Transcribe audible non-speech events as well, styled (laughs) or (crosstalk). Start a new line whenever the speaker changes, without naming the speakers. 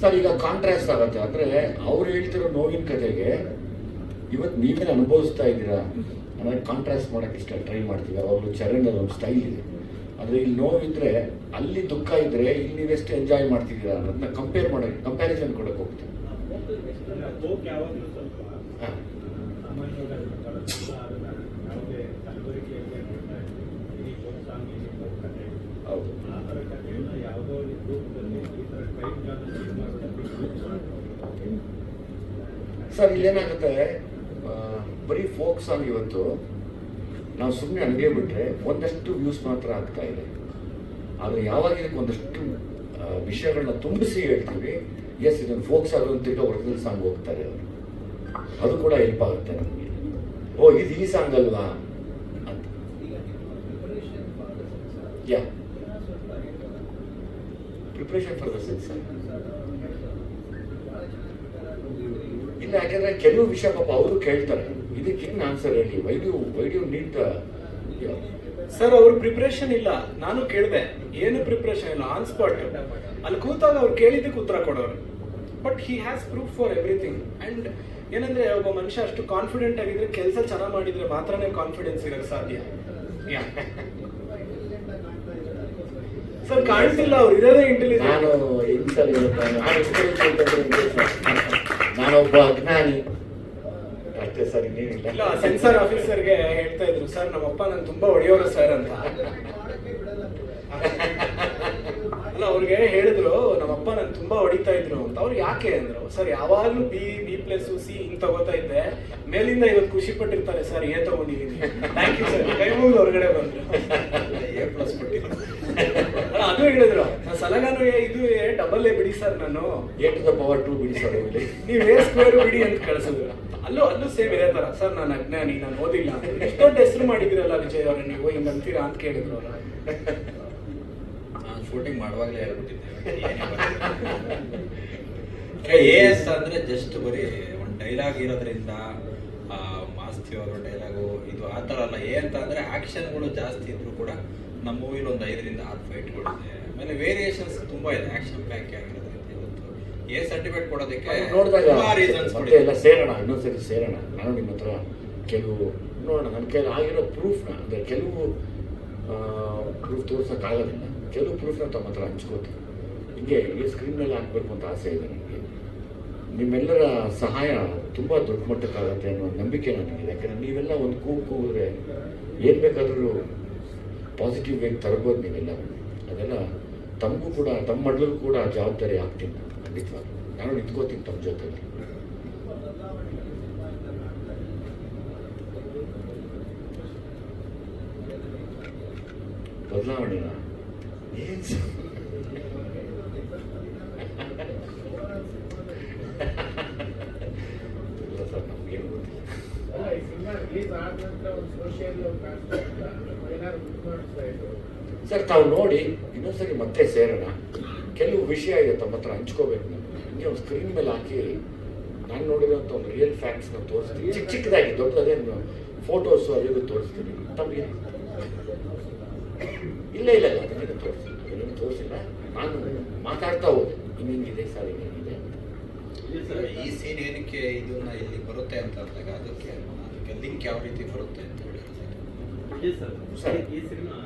Sir, ಈಗ contrast ಆಗುತ್ತೆ. ಅಂದ್ರೆ ಅವ್ರು ಹೇಳ್ತಿರೋ ನೋವಿನ ಕಥೆಗೆ ಇವತ್ತು ನೀವೇನು ಅನುಭವಿಸ್ತಾ ಇದ್ದೀರಾ? ಅನ್ನೋದು ಕಾಂಟ್ರಾಸ್ಟ್ ಮಾಡಕ್ಕೆ ಇಷ್ಟ ಟ್ರೈ ಮಾಡ್ತೀವಿ ಅವಾಗಲೂ ಚರಣದ ಒಂದು ಸ್ಟೈಲ್ ಇದೆ. ಆದರೆ ಇಲ್ಲಿ ನೋವಿದ್ರೆ, ಅಲ್ಲಿ ದುಃಖ ಇದ್ರೆ ಇಲ್ಲಿ ನೀವೆಷ್ಟು ಎಂಜಾಯ್ ಮಾಡ್ತಿದ್ದೀರಾ ಅನ್ನೋದನ್ನ ಕಂಪೇರ್ ಮಾಡೋಕ್ಕೆ ಕಂಪ್ಯಾರಿಸನ್ ಕೊಡಕ್ಕೆ ಹೋಗ್ತೀವಿ
ಈ ಕಥೆ
ಹೌದು.
ಆ ಥರ ಕಥೆಯನ್ನ ಯಾವುದೋ ಒಂದು ರೂಪದಲ್ಲಿ ಈ ಥರ ಮಾಡೋದಕ್ಕೆ
ಸರ್ ಇಲ್ಲೇನಾಗುತ್ತೆ ಬರೀ ಫೋಕ್ ಸಾಂಗ್ ಇವತ್ತು ನಾವು ಸುಮ್ಮನೆ ಹಂಗೆ ಬಿಟ್ರೆ ಒಂದಷ್ಟು ವ್ಯೂಸ್ ಮಾತ್ರ ಆಗ್ತಾ ಇದೆ. ಆದರೆ ಯಾವಾಗ ಇದಕ್ಕೆ ಒಂದಷ್ಟು ವಿಷಯಗಳನ್ನ ತುಂಬಿಸಿ ಹೇಳ್ತೀವಿ ಎಸ್ ಇದನ್ನು ಫೋಕ್ ಸಾಂಗ್ ಅಂತ ಒರಿಜಿನಲ್ ಸಾಂಗ್ ಹೋಗ್ತಾರೆ ಅವರು. ಅದು ಕೂಡ ಹೆಲ್ಪ್ ಆಗುತ್ತೆ ನಮಗೆ. ಓ ಇದು ಈ ಸಾಂಗ್ ಅಲ್ವಾ ಅಂತ yeah preparation for the sense ಇಲ್ಲ, ಯಾಕಂದ್ರೆ ಕೆಲವು ವಿಷಯ ಪಾಪ ಅವರು ಕೇಳ್ತಾರೆ. ಇದಕ್ಕೆ ಏನು ಆನ್ಸರ್ ಹೇಳಿ? ವೈ ಡು ವೈ
ಸರ್ ಅವ್ರ ಪ್ರಿಪ್ರೇಷನ್ ಇಲ್ಲ. ನಾನು ಕೇಳಿದೆ. ಏನು ಪ್ರಿಪ್ರೇಷನ್ ಇಲ್ಲ? ಆನ್ ಸ್ಪಾಟ್ ಅಲ್ಲಿ ಕೂತಾಗ ಅವ್ರು ಕೇಳಿದ್ದಕ್ಕೆ ಉತ್ತರ ಕೊಡೋರು. But he has proof for everything and ಏನಂದ್ರೆ ಒಬ್ಬ ಮನುಷ್ಯ ಅಷ್ಟು ಕಾನ್ಫಿಡೆಂಟ್ ಆಗಿದ್ರೆ ಕೆಲಸ ಚೆನ್ನಾಗಿ ಮಾಡಿದ್ರೆ ಮಾತ್ರನೇ ಕಾನ್ಫಿಡೆನ್ಸ್ ಇರೋಕ್ಕೆ ಸಾಧ್ಯ. ಸರ್ (laughs) ಕಾಣಿಸಿಲ್ಲ ಅವ್ರು ಇರೋದೇ ಇಂಟೆಲಿಜೆಂಟ್?
ನಾನೊಬ್ಬ ಅಜ್ಞಾನಿ. ಅಷ್ಟೇ ಸರ್ ಇನ್ನೇನಿಲ್ಲ.
ಸೆನ್ಸರ್ ಆಫೀಸರ್ಗೆ ಹೇಳ್ತಾ ಇದ್ರು ಸರ್ ನಮ್ಮಪ್ಪ ನಾನು ತುಂಬಾ ಹೊಡೆಯೋರು ಸರ್ ಅಂತ ಅಲ್ಲ ಅವ್ರಿಗೆ ಹೇಳಿದ್ರು ನಮ್ಮಪ್ಪ ನಾನು ತುಂಬಾ ಹೊಡಿತಾ ಇದ್ರು ಅಂತ. ಅವ್ರು ಯಾಕೆ ಅಂದ್ರು ಸರ್ ಯಾವಾಗ್ಲೂ ಬಿ ಬಿ ಪ್ಲಸ್ ಸಿ ಹಿಂಗ್ ತಗೋತಾ ಇದ್ದೆ ಮೇಲಿಂದ ಇವತ್ತು ಖುಷಿ ಪಟ್ಟಿರ್ತಾರೆ. ಸರ್ ಏನ್ ತಗೊಂಡಿದೀನಿ. ಥ್ಯಾಂಕ್ ಯು ಸರ್ ಕೈ ಮುಗಿದು ಹೊರಗಡೆ ಬಂದ್ರು.
ಎ ಪ್ಲಸ್ ಕೊಟ್ಟಿದ್ದು
ಅದು ಹೇಳಿದ್ರು. ಸಲಗಾನು ಇದು ಡಬಲ್ ಎ ಬಿಡಿ ಸರ್ ನಾನು.
A to the power two ಬಿಡಿ ಸರ್
ನೀವೇ ಏ ಸ್ಕ್ವೇರ್ ಬಿಡಿ ಅಂತ ಕಳ್ಸಿದ್ರು. ಅಲ್ಲೂ ಅಲ್ಲೂ ಸೇಮ್ ಇದೇ ತರ. ಸರ್ ನಾನು ಅಜ್ಞಾನಿ ನಾನು ಓದಿಲ್ಲ ಎಷ್ಟೊಂದು ಹೆಸರು ಮಾಡಿದಿರಲ್ಲ ವಿಜಯ್ ಅವ್ರೆ ನೀವು ಹಿಂಗ್ ಅಂತೀರಾ ಅಂತ ಕೇಳಿದ್ರು ಅವ್ರು.
ಶೂಟಿಂಗ್ ಮಾಡುವಾಗಲೇ ಹೇಳ್ಬಿಟ್ಟಿದ್ದೆ. ಎ ಎಸ್ ಅಂದ್ರೆ ಜಸ್ಟ್ ಬರೀ ಒಂದು ಡೈಲಾಗ್ ಇರೋದ್ರಿಂದ ಮಾಸ್ತಿ ಅವರ ಡೈಲಾಗು ಇದು ಆ ಥರ ಅಲ್ಲ. ಎ ಅಂತ ಅಂದರೆ ಆ್ಯಕ್ಷನ್ಗಳು ಜಾಸ್ತಿ ಇದ್ರು ಕೂಡ ನಮ್ಮ ಮೂವಿಲಿ ಒಂದು ಐದರಿಂದ ಆರು ಫೈಟ್ಗಳಿದೆ ಆಮೇಲೆ ವೇರಿಯೇಷನ್ಸ್ ತುಂಬ ಇದೆ. ಆ್ಯಕ್ಷನ್ ಪ್ಯಾಕ್ ಆಗಿರೋದ್ರಿಂದ ಇವತ್ತು. ಎ ಸರ್ಟಿಫಿಕೇಟ್ ಕೊಡೋದಕ್ಕೆ
ನೋಡಿದಾಗ ಸೇರೋಣ ಇನ್ನೊಂದ್ಸರಿ ಸೇರೋಣ. ನಾನು ನಿಮ್ಮ ಹತ್ರ ಕೆಲವು ನೋಡೋಣ ನನ್ನ ಕೈಲಿ ಆಗಿರೋ ಪ್ರೂಫ್ನ ಅಂದರೆ ಕೆಲವು ಪ್ರೂಫ್ ತೋರ್ಸೋಕ್ಕಾಗೋದಿಲ್ಲ ಕೆಲವು ಪ್ರೂಫ್ನ ತಮ್ಮ ಹತ್ರ ಹಂಚ್ಕೋತೀನಿ ಹಿಂಗೆ ಈ ಸ್ಕ್ರೀನ್ ಮೇಲೆ ಹಾಕ್ಬೇಕು ಅಂತ ಆಸೆ ಇದೆ ನನಗೆ. ನಿಮ್ಮೆಲ್ಲರ ಸಹಾಯ ತುಂಬ ದೊಡ್ಡ ಮಟ್ಟಕ್ಕಾಗತ್ತೆ ಅನ್ನೋ ನಂಬಿಕೆ ನನಗಿದೆ. ಯಾಕಂದರೆ ನೀವೆಲ್ಲ ಒಂದು ಕೂಗು ಕೂಗಿದ್ರೆ ಏನು ಬೇಕಾದರೂ ಪಾಸಿಟಿವ್ ವೇಗ ತರ್ಬೋದು ನೀವೆಲ್ಲ. ಅದೆಲ್ಲ ತಮಗೂ ಕೂಡ, ತಮ್ಮ ಮಡ್ಲಿಗೂ ಕೂಡ ಜವಾಬ್ದಾರಿ ಆಗ್ತೀನಿ ಖಂಡಿತವಾಗಿ ನಾನು ನಿಂತ್ಕೋತೀನಿ ತಮ್ಮ ಜೊತೆಲಿ ಬದಲಾವಣೆನ ಏನ್ ಸ- ಇಲ್ಲ ಸರ್ ನಮ್ಗೇನು ಗೊತ್ತಿಲ್ಲ
ಅಲ್ಲ ಈ ಸಿನಿಮಾ ರಿಲೀಸ್ ಆದ ನಂತರ ಒಂದು ಸೋಷಿಯಲ್ ಏನಾದ್ರು ಇದು ಮಾಡಿಸ್ತಾ ಇದ್ರು.
ಸರ್ ತಾವು ನೋಡಿ ಇನ್ನೊಂದ್ಸರಿ ಮತ್ತೆ ಸೇರೋಣ. ಕೆಲವು ವಿಷಯ ಇದೆ ತಮ್ಮ ಹತ್ರ ಹಂಚ್ಕೋಬೇಕು ನಾನು. ಹಿಂಗೆ ಒಂದು ಸ್ಕ್ರೀನ್ ಮೇಲೆ ಹಾಕಿ ನಾನು ನೋಡಿರೋಂಥ ಒಂದು ರಿಯಲ್ ಫ್ಯಾಕ್ಟ್ಸ್ನ ತೋರಿಸ್ತೀನಿ. ಚಿಕ್ಕ ಚಿಕ್ಕದಾಗಿ ದೊಡ್ಡದೇನು ಫೋಟೋಸು ಅಲ್ಲಿಗೂ ತೋರಿಸ್ತೀನಿ. ತಮಗೆ ಇಲ್ಲ ಇಲ್ಲ ನನಗೆ ತೋರಿಸಿ ತೋರಿಸಿಲ್ಲ. ಅದನ್ನೇನು ತೋರಿಸಿಲ್ಲ. ನಾನು ಮಾತಾಡ್ತಾ ಹೋದೆ. ಇನ್ನಿಂಗಿದೆ ಸರ್ ಇನ್ನಿಂಗಿದೆ
ಈ ಸೀನ್ ಏನಕ್ಕೆ ಇದನ್ನ ಇಲ್ಲಿ ಬರುತ್ತೆ ಅಂತ ಅಂದಾಗ ಅದಕ್ಕೆ ಅದಕ್ಕೆ ಲಿಂಕ್ ಯಾವ ರೀತಿ ಬರುತ್ತೆ ಅಂತ ಹೇಳಿ.
ಸರಿ.
ಈ ಸಿನಿಮಾ